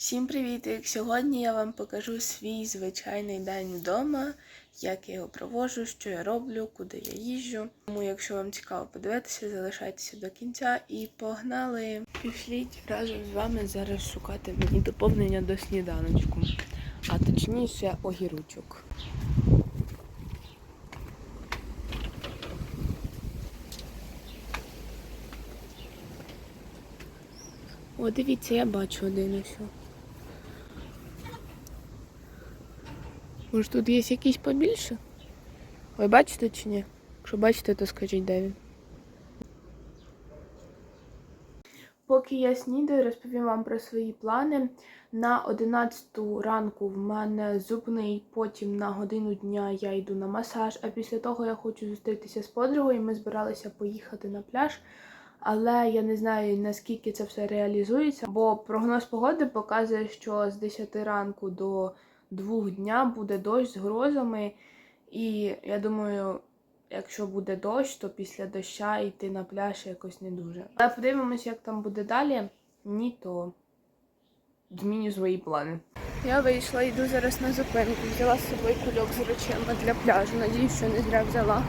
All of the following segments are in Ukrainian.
Всім привіт! Сьогодні я вам покажу свій звичайний день вдома, як я його проводжу, що я роблю, куди я їжджу. Тому, якщо вам цікаво подивитися, залишайтеся до кінця і погнали! Пішліть разом з вами зараз шукати мені доповнення до сніданочку, а точніше огірочок. О, дивіться, я бачу один ось. Може тут є якийсь побільше? Ви бачите чи ні? Якщо бачите, то скажіть, де він. Поки я снідаю, розповім вам про свої плани. На 11 ранку в мене зубний, потім на годину дня я йду на масаж, а після того я хочу зустрітися з подругою. Ми збиралися поїхати на пляж, але я не знаю наскільки це все реалізується, бо прогноз погоди показує, що з 10 ранку до двох дня буде дощ з грозами. І я думаю, якщо буде дощ, то після доща йти на пляж якось не дуже. Але подивимось, як там буде далі. Ні, то зміню свої плани. Я вийшла, йду зараз на зупинку. Взяла з собою кульок з речами для пляжу. Надіюсь, що не зря взяла.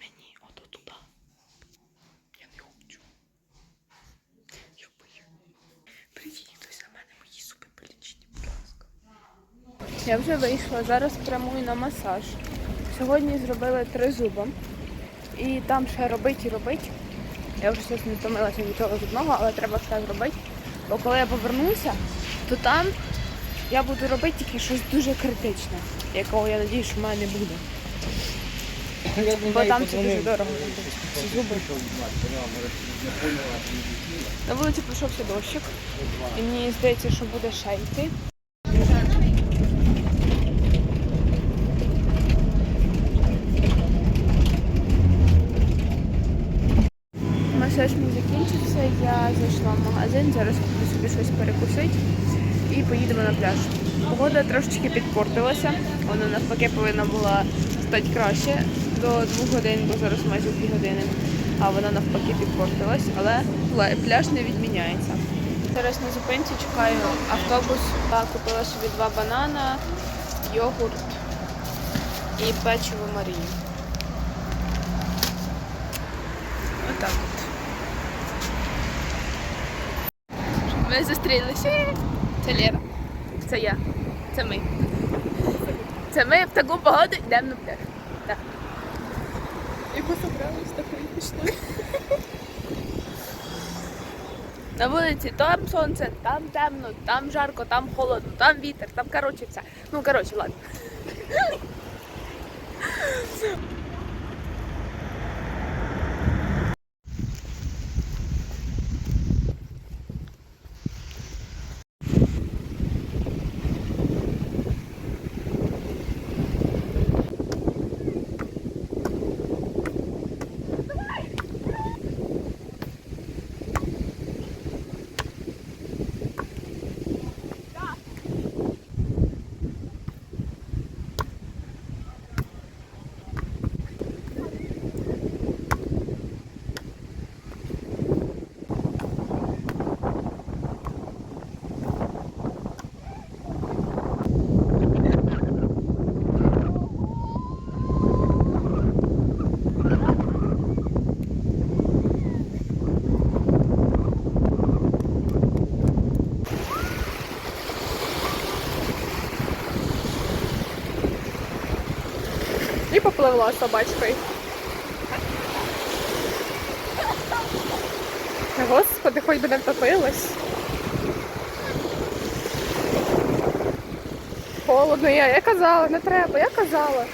Мені ото туди. Я не хочу. Я боюсь. Приїдуть за мене мої зуби полічені, будь ласка. Я вже вийшла, зараз прямую на масаж. Сьогодні зробили три зуби. І там ще робить і робить. Я вже щось не втомилася від цього зубного, але треба все зробити. Бо коли я повернуся, то там я буду робити тільки щось дуже критичне, якого я надію, що в мене не буде. Бо там це дуже дорого. Зуби. На вулиці пройшовся дощик. І мені здається, що буде ще йти. Масаж мій закінчився, я зайшла в магазин, зараз куплю собі щось перекусити і поїдемо на пляж. Погода трошечки підпортилася, вона навпаки повинна була стати краще до двох годин, бо зараз майже дві години. А вона навпаки підпортилась, але пляж не відміняється. Зараз на зупинці чекаю автобус. Я купила собі два банана, йогурт і печиво Марії. Отак от. Ми зустрілися. Це Лера. Це я. Це ми. Це ми в таку погоду йдемо на пляж. Так. І пособрались такої пішли. На вулиці там сонце, там темно, там жарко, там холодно, там вітер, там коротше все. Ну коротше, ладно. І попливла собачкою. Господи, хоч би не втопилась. Холодно, я, я казала, не треба, я казала.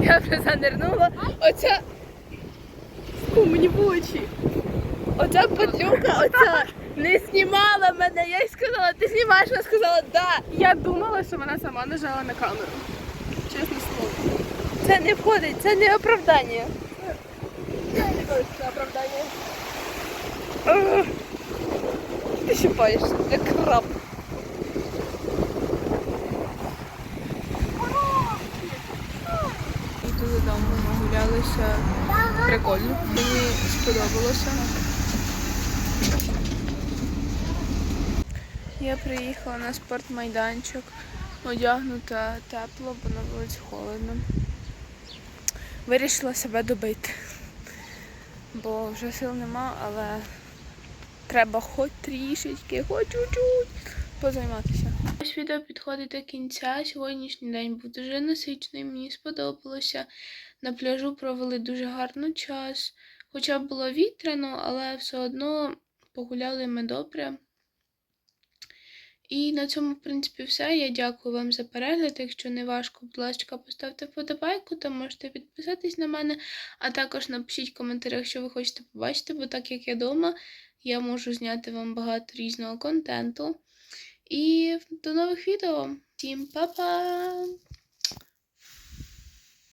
Я вже занирнула. Оця. Фу, мені в очі. Оця падлюка, оця не знімала мене. Я їй сказала, ти знімаєш, вона сказала, да. Я думала, що вона сама нажала на камеру. Чесне слово. Це не входить, це не оправдання. Це оправдання. Ти щипаєшся, як краб. Йду додому, нагулялися Прикольно. Мені сподобалося. Я приїхала на спортмайданчик, одягнута тепло, бо на вулиці холодно. Вирішила себе добити, бо вже сил нема, але треба хоч трішечки, хоч чуть-чуть позайматися. Ось відео підходить до кінця. Сьогоднішній день був дуже насичений, мені сподобалося. На пляжу провели дуже гарно час. Хоча було вітряно, але все одно погуляли ми добре. І на цьому, в принципі, все. Я дякую вам за перегляд. Якщо не важко, будь ласка, поставте вподобайку, то можете підписатись на мене, а також напишіть коментарі, коментарях, що ви хочете побачити, бо так як я вдома, я можу зняти вам багато різного контенту. І до нових відео. Всім па-па!